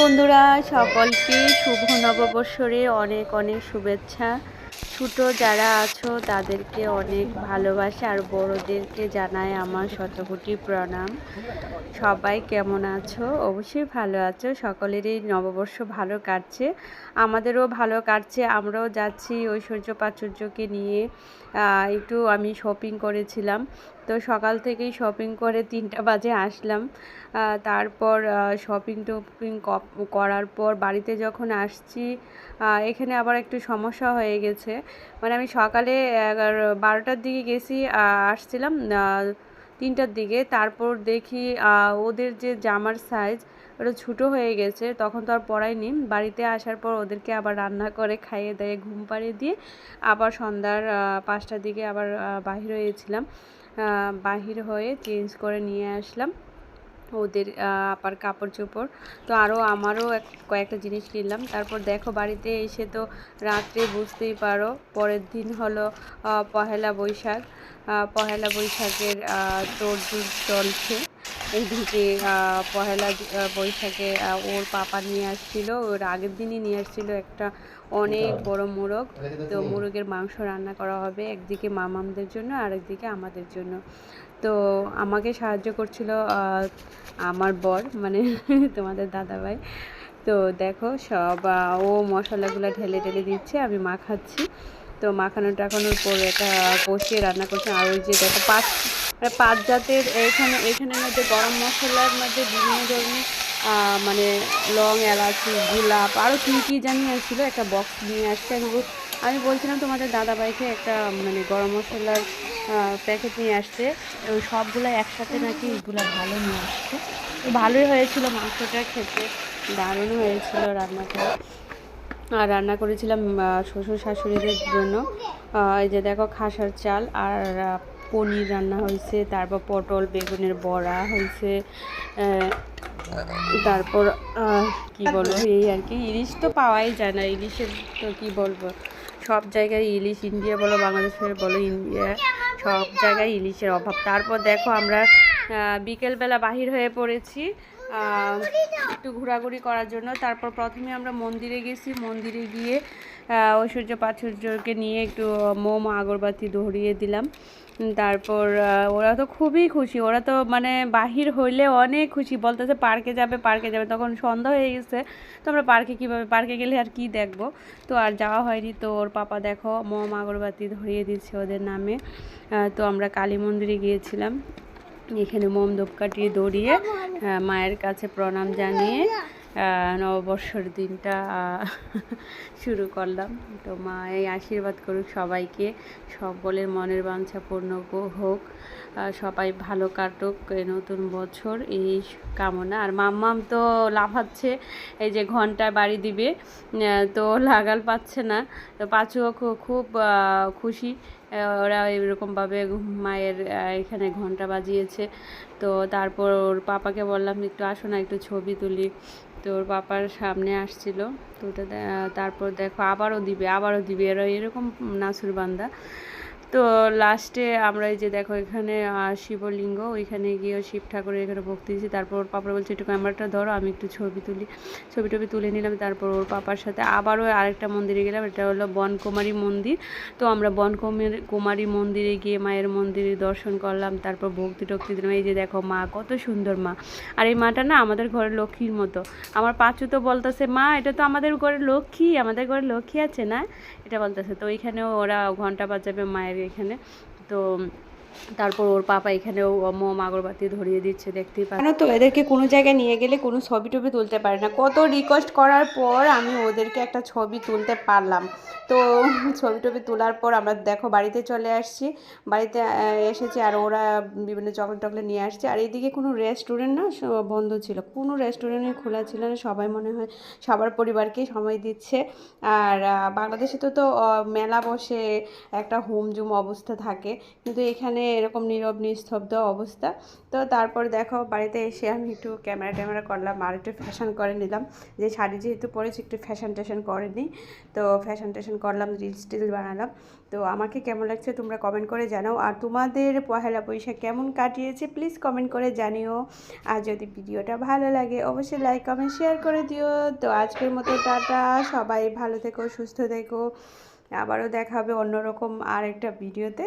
বন্ধুরা, সকলকে শুভ নববৎসরে অনেক অনেক শুভেচ্ছা। ছোট যারা আছো, তাদেরকে অনেক ভালোবাসা আর বড়োদেরকে জানাই আমার শতকোটি প্রণাম। সবাই কেমন আছো? অবশ্যই ভালো আছো। সকলেরই নববর্ষ ভালো কাটছে। আমাদেরও ভালো কাটছে। আমরাও যাচ্ছি ঐশ্বর্য প্রাচুর্যকে নিয়ে একটু আমি শপিং করেছিলাম। তো সকাল থেকেই শপিং করে তিনটা বাজে আসলাম। তারপর শপিং টপিং করার পর বাড়িতে যখন আসছি এখানে আবার একটু সমস্যা হয়ে গেছে। মানে আমি সকালে বারোটার দিকে গেছি আসছিলাম তিনটার দিকে। তারপর দেখি ওদের যে জামার সাইজ ওটা ছোটো হয়ে গেছে, তখন তো আর পড়াইনি বাড়িতে আসার পর ওদেরকে আবার রান্না করে খাইয়ে দেয়ে, ঘুম পাড়িয়ে দিয়ে আবার সন্ধ্যার পাঁচটার দিকে আবার বাহির হয়েছিলাম। বাহির হয়ে চেঞ্জ করে নিয়ে আসলাম। ওদের আপার কাপড় চোপড়। তো আরও আমারও এক, কয়েকটা জিনিস কিনলাম। তারপর দেখো বাড়িতে এসে তো রাত্রে বুঝতেই পারো, পরের দিন হলো পহেলা বৈশাখ। পহেলা বৈশাখের তোড়জোড় চলছে এইদিকে পহেলা বৈশাখে ওর পাপা নিয়ে আসছিল। ওর আগের দিনই নিয়ে আসছিল একটা অনেক বড় মোরগ। তো মোরগের মাংস রান্না করা হবে একদিকে মামামদের জন্য আর একদিকে আমাদের জন্য। তো আমাকে সাহায্য করছিল আমার বর মানে তোমাদের দাদাভাই। তো দেখো সব ও মশলাগুলো ঢেলে ঢেলে দিচ্ছে আমি মাখাচ্ছি তো মাখানো টাখানোর পর এটা কষিয়ে রান্না করছে। আর ওই যে দেখো পাঁচ মানে পাঁচ জাতের এখানে এখানের মধ্যে গরম মশলার মধ্যে বিভিন্ন ধরনের মানে লং, এলাচি, গোলাপ আরও কী কী জানিয়ে আসছিল একটা বক্স নিয়ে আসছে আমি বলছিলাম তোমাদের দাদা দাদাভাইকে একটা মানে গরম মশলার প্যাকেট নিয়ে আসতে। সবগুলো একসাথে নাকি এগুলো ভালো নিয়ে আসছে। ভালোই হয়েছিল মাংসটা খেতে। দারুণ হয়েছিল রান্নাটা। আর রান্না করেছিলাম শ্বশুর শাশুড়িদের জন্য। এই যে দেখো খাসার চাল আর পনির রান্না হয়েছে, তারপর পটল, বেগুনের বড়া হয়েছে তারপর কি বলব এই আর কি, ইলিশ তো পাওয়াই যায় না, ইলিশের তো কি বলব? সব জায়গায় ইলিশ, ইন্ডিয়া বলো, বাংলাদেশের বলো, ইন্ডিয়া, সব জায়গায় ইলিশের অভাব। তারপর দেখো আমরা বিকেলবেলা বাহির হয়ে পড়েছি একটু ঘোরাঘুরি করার জন্য। তারপর প্রথমে আমরা মন্দিরে গেছি। মন্দিরে গিয়ে ঐশ্বর্য প্রাচুর্যকে নিয়ে একটু মোম, আগরবাতি ধরিয়ে দিলাম। তারপর ওরা তো খুবই খুশি। ওরা তো মানে বাহির হইলে অনেক খুশি। বলতেছে, পার্কে যাবে পার্কে যাবে। তখন সন্ধ্যা হয়ে গেছে। তো আমরা পার্কে কীভাবে, পার্কে গেলে আর কি দেখব? তো আর যাওয়া হয়নি। তো ওর পাপা, দেখো, মোম, আগরবাতি ধরিয়ে দিচ্ছে ওদের নামে। তো আমরা কালী মন্দিরে গিয়েছিলাম। এখানে মোম ধূপকাঠি দৌড়িয়ে মায়ের কাছে প্রণাম জানিয়ে নববর্ষর দিনটা শুরু করলাম। তো মা এই আশীর্বাদ করুক সবাইকে সকলের মনের বাঞ্ছা পূর্ণ হোক সবাই ভালো কাটুক নতুন বছর, এই কামনা। আর মাম্মাম তো লাফাচ্ছে, এই যে ঘন্টায় বাড়ি দিবে তো লাগাল পাচ্ছে না। তো পাঁচুও খুব খুশি। ওরা এরকমভাবে মায়ের এখানে ঘণ্টা বাজিয়েছে। তো তারপর ওর পাপাকে বললাম, একটু আসো না, একটু ছবি তুলি। তো ওর পাপার সামনে আসছিল। তো ওটা তারপর দেখো আবারও দিবে আবারও দিবে। এরা এরকম নাসুর বান্দা। তো লাস্টে আমরা এই যে দেখো এখানে শিবলিঙ্গ, ওইখানে গিয়ে শিব ঠাকুরের এখানে ভক্তি দিয়েছি। তারপর ওর পাপার বলছে, একটু ক্যামেরাটা ধরো, আমি একটু ছবি তুলি। ছবি টবি তুলে নিলাম, তারপর ওর পাপার সাথে আবারও আরেকটা মন্দিরে গেলাম, এটা হলো বনকুমারী মন্দির। তো আমরা বনকুমারী, কুমারী মন্দিরে গিয়ে মায়ের মন্দিরে দর্শন করলাম, তারপর ভক্তি টক্তি দিলাম। এই যে দেখো মা, কত সুন্দর মা। আর এই মাটা না আমাদের ঘরের লক্ষ্মীর মতো। আমার পাঁচু তো বলতেছে, মা, এটা তো আমাদের ঘরের লক্ষ্মী, আমাদের ঘরে লক্ষ্মী আছে না? এটা বলতেছে। তো ওইখানেও ওরা ঘণ্টা বাজাবে মায়ের এখানে। তো তারপর ওর পাপা এখানেও মোম আগরবাতি ধরিয়ে দিচ্ছে, দেখতেই পাই তো, এদেরকে কোনো জায়গায় নিয়ে গেলে কোনো ছবি টবি তুলতে পারে না। কত রিকোয়েস্ট করার পর আমি ওদেরকে একটা ছবি তুলতে পারলাম। তো ছবি টবি তোলার পর আমরা দেখো বাড়িতে চলে আসছি। বাড়িতে এসেছি আর ওরা বিভিন্ন চকলেট টকলেট নিয়ে আসছে। আর এইদিকে কোনো রেস্টুরেন্ট না বন্ধ ছিল। কোনো রেস্টুরেন্টই খোলা ছিল না, সবাই মনে হয় সবার পরিবারকে সময় দিচ্ছে। আর বাংলাদেশে তো তো মেলা বসে একটা হুমজুম অবস্থা থাকে। কিন্তু এখানে এরকম নীরব, নিস্তব্ধ অবস্থা। তো তারপর দেখো বাড়িতে এসে আমি একটু ক্যামেরা ট্যামেরা করলাম আর একটু ফ্যাশন করে নিলাম। যে শাড়ি যেহেতু পরেছি একটু ফ্যাশন টেশন করে নিই। তো ফ্যাশন টেশন করলাম রিলস টিল বানালাম। তো আমাকে কেমন লাগছে তোমরা কমেন্ট করে জানাও। আর তোমাদের পহেলা বৈশাখ কেমন কাটিয়েছে প্লিজ কমেন্ট করে জানিও। আর যদি ভিডিওটা ভালো লাগে অবশ্যই লাইক কমেন্ট শেয়ার করে দিও। তো আজকের মতো টাটা, সবাই ভালো থেকো, সুস্থ থেকো। আবারও দেখা হবে অন্যরকম আর একটা ভিডিওতে।